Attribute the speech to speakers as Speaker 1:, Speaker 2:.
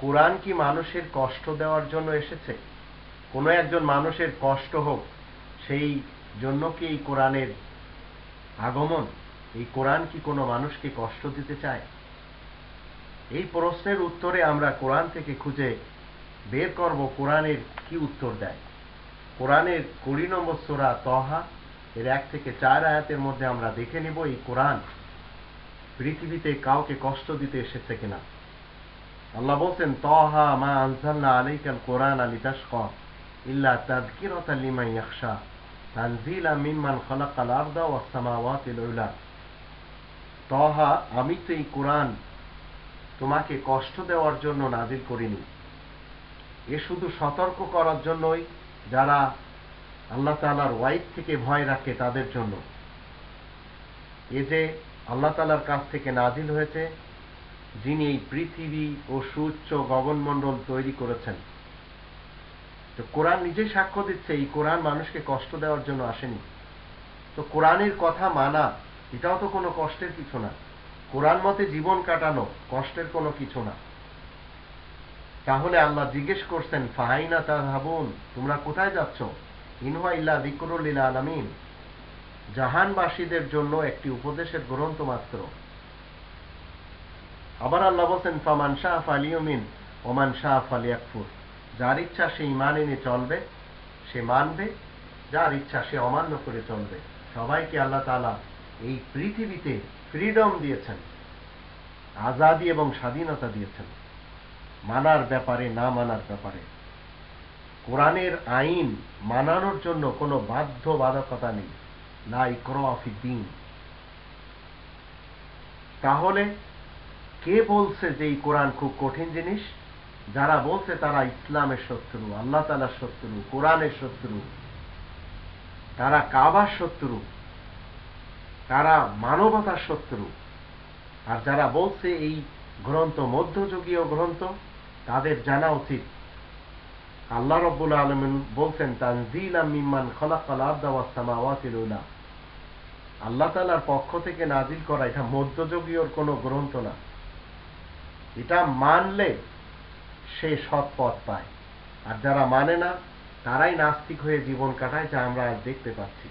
Speaker 1: কোরআন কি মানুষের কষ্ট দেওয়ার জন্য এসেছে? কোনো একজন মানুষের কষ্ট হোক, সেই জন্য কি এই কোরআনের আগমন? এই কোরআন কি কোনো মানুষকে কষ্ট দিতে চায়? এই প্রশ্নের উত্তরে আমরা কোরআন থেকে খুঁজে বের করব কোরআনের কি উত্তর দেয়। কোরআনের কুড়ি নম্বর সোরা তহা এর এক থেকে চার আয়াতের মধ্যে আমরা দেখে নিব এই কোরআন পৃথিবীতে কাউকে কষ্ট দিতে এসেছে কিনা। আল্লাহ বলছেন, তহা মা আনসাল্লা আলাইকাল কোরআন আলী তাসক ইল্লা ইয়াখশা তানজিলা মিম্মান আরদা তহা, আমি তো এই কোরআন তোমাকে কষ্ট দেওয়ার জন্য নাজিল করিনি। এ শুধু সতর্ক করার জন্যই যারা আল্লাহ তালার ওয়াইফ থেকে ভয় রাখে তাদের জন্য। এ যে আল্লাহ তালার কাছ থেকে নাজিল হয়েছে, যিনি এই পৃথিবী ও সুউচ্চ গগনমণ্ডল তৈরি করেছেন। তো কোরআন নিজেই সাক্ষ্য দিচ্ছে, এই কোরআন মানুষকে কষ্ট দেওয়ার জন্য আসেনি। তো কোরআনের কথা মানা, এটাও তো কোনো কষ্টের কিছু না। কোরআন মতে জীবন কাটানো কষ্টের কোনো কিছু না। তাহলে আল্লাহ জিজ্ঞেস করছেন, ফাহাইনা তা ভাবুন তোমরা কোথায় যাচ্ছ? ইনহা ইল্লা দিকরুল্লিল আলামিন জাহানবাসীদের জন্য একটি উপদেশের গ্রন্থ মাত্র। আবার আল্লাহ বলছেন, ফামান শাহ ফালিউমিন ওমান শাহ ফালিয়াকফুর। যার ইচ্ছা সে ইমান এনে চলবে, সে মানবে, যার ইচ্ছা সে অমান্য করে চলবে। সবাইকে আল্লাহ তালা এই পৃথিবীতে ফ্রিডম দিয়েছেন, আজাদি এবং স্বাধীনতা দিয়েছেন, মানার ব্যাপারে, না মানার ব্যাপারে। কোরআনের আইন মানানোর জন্য কোনো বাধ্যবাধকতা নেই। না ইকরফি দিন। তাহলে কে বলছে যে এই কোরআন খুব কঠিন জিনিস? যারা বলছে তারা ইসলামের শত্রু, আল্লাহ তালার শত্রু, কোরআনের শত্রু। তারা কাবার শত্রু। তারা মানবতার শত্রু। আর যারা বলছে এই গ্রন্থ মধ্যযুগীয় গ্রন্থ, তাদের জানা উচিত আল্লাহ রব্বুল আলমিন বলছেন, তানজিলা আল্লাহ তালার পক্ষ থেকে নাজিল করা এটা মধ্যযুগীয় কোনো গ্রন্থ না। এটা মানলে সে সৎ পথ পায়। আর যারা মানে না, তারাই নাস্তিক হয়ে জীবন কাটায়, যা আমরা আজ দেখতে পাচ্ছি।